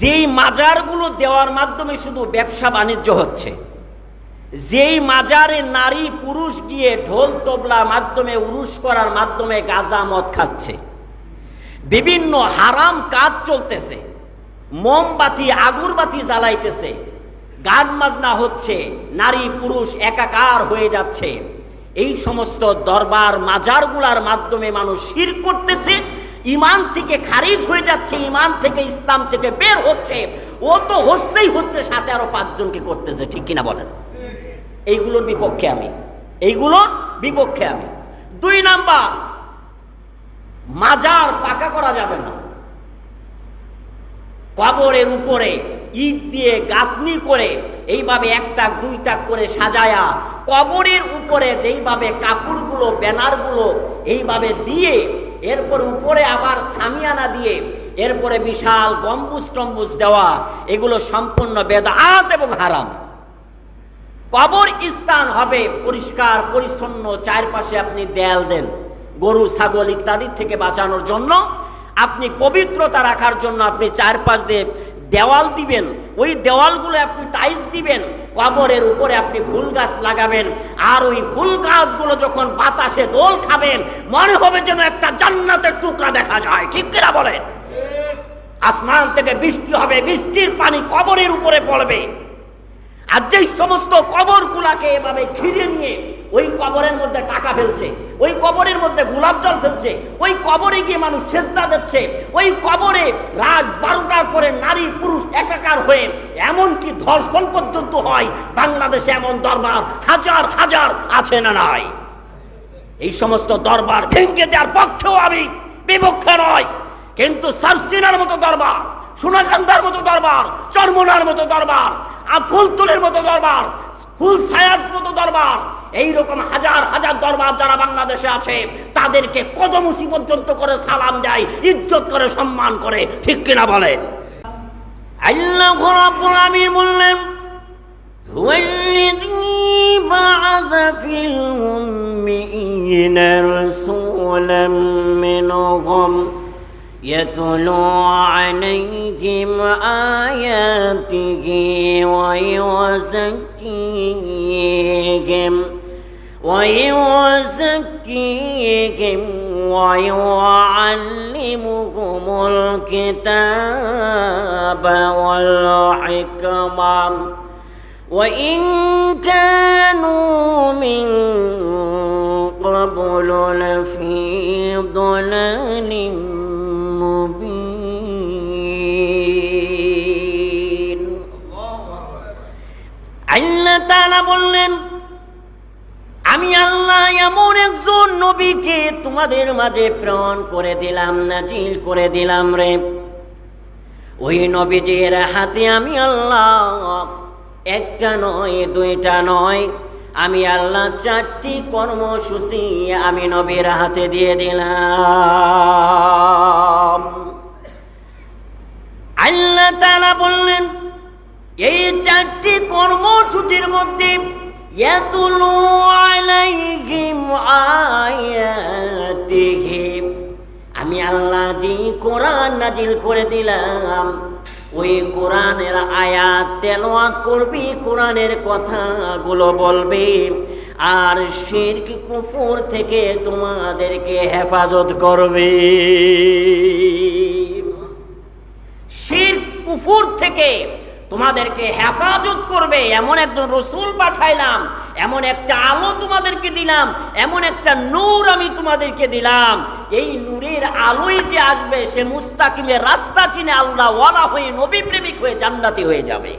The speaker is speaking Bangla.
যেই মাজারগুলো দেওয়ার মাধ্যমে শুধু ব্যবসা বাণিজ্য হচ্ছে, যেই মাজারে নারী পুরুষ গিয়ে ঢোল তবলা মাধ্যমে উরুস করার মাধ্যমে গাঁজা মদ খাচ্ছে, বিভিন্ন হারাম কাজ চলতেছে, মোমবাতি, আগরবাতি জ্বালাইতেছে, গান মাজনা হচ্ছে, নারী পুরুষ একাকার হয়ে যাচ্ছে, এই সমস্ত দরবার মাজারগুলার মাধ্যমে মানুষ শির করতেছে ইমান থেকে খারিজ হয়ে যাচ্ছে, ইমান থেকে ইসলাম থেকে বের হচ্ছে। ও তো হচ্ছেই হচ্ছে, সাথে আরও পাঁচজনকে করতেছে, ঠিক কিনা বলেন? এইগুলোর বিপক্ষে আমি। এইগুলোর বিপক্ষে আমি। দুই নাম্বার, মাজার পাকা করা যাবে না। কবরের উপরে ইট দিয়ে গাঁথনি করে এইভাবে একটা দুই টাক করে সাজায়া কবরের উপরে যেইভাবে কাপড়গুলো, ব্যানারগুলো এইভাবে দিয়ে এরপর উপরে আবার সামিয়ানা দিয়ে এরপরে বিশাল গম্বুজ টম্বুজ দেওয়া, এগুলো সম্পূর্ণ বেদাত এবং হারাম। কবর স্থান হবে পরিষ্কার, পরিচ্ছন্ন, চারপাশে আপনি দেয়াল দেন, গরু, ছাগল ইত্যাদি থেকে বাঁচানোর জন্য। আপনি পবিত্রতা রাখার জন্য আপনি চারপাশ দিয়ে দেওয়াল দিবেন, ওই দেওয়ালগুলো আপনি টাইলস দিবেন, কবরের উপরে আপনি ফুল গাছ লাগাবেন, আর ওই ফুল গাছগুলো যখন বাতাসে দোল খাবেন, মনে হবে যেন একটা জান্নাতের টুকরা দেখা যায়, ঠিক কিনা বলেন আসমান থেকে বৃষ্টি হবে, বৃষ্টির পানি কবরের উপরে পড়বে। আর যেই সমস্ত কবর গুলাকে এভাবে ঘিরে নিয়ে ওই কবরের মধ্যে টাকা ফেলছে, ওই কবরের মধ্যে গোলাপ জল ফেলছে, ওই কবরে গিয়ে মানুষ সেজদা দিচ্ছে, ওই কবরে রাত বারোটার পরে নারী পুরুষ একাকার হয়ে এমনকি ধর্ষণ পর্যন্ত হয়, বাংলাদেশে এমন দরবার হাজার হাজার আছে না নাই। এই সমস্ত দরবার ভেঙে দেওয়ার পক্ষেও আমি বিপক্ষে নয় কিন্তু সারসিনার মতো দরবার সোনাকান্দার মতো দরবার, চরমনার মতো দরবার ফুলতুলের মতো দরবার ফুল ছায়ার মতো দরবার এই রকম হাজার হাজার দরবার যারা বাংলাদেশে আছে তাদেরকে কদমুসি পর্যন্ত করে সালাম দেয় ইজ্জত করে সম্মান করে ঠিক কিনা বলেন আল্লাহ রাব্বুল আলামিন বললেন هو الذي بعث في الأميين رسولا منهم يتلو عليهم آياته ويزكيهم ويزكيهم ويعلمهم الكتاب والحكمة. وإن كانوا তাআলা বললেন, আমি আল্লাহ এমন একজন নবীকে তোমাদের মাঝে প্রেরণ করে দিলাম, নাজিল করে দিলাম রে। ওই নবীটির হাতে আমি আল্লাহ একটা নয়, দুইটা নয়। আমি আল্লাহ চারটি কর্মসূচি আমি নবীর হাতে দিয়ে দিলাম। আল্লাহ তাআলা বললেন মধ্যে আমি আল্লাহ যে কোরআন নাজিল করে দিলাম, ওই কোরআনের আয়াত তেলাওয়াত করবি, কোরআনের কথাগুলো বলবে, আর শিরক কুফুর থেকে তোমাদেরকে হেফাজত করবে। শির কুফুর থেকে তোমাদেরকে হেফাজত করবে, এমন একজন রসুল পাঠাইলাম, এমন একটা আলো তোমাদেরকে দিলাম, এমন একটা নূর আমি তোমাদেরকে দিলাম। এই নূরের আলোই যে আসবে, সে মুস্তাকিমের রাস্তা চিনে আল্লাহ ওয়ালা হয়ে নবী প্রেমিক হয়ে জান্নাতি হয়ে যাবে।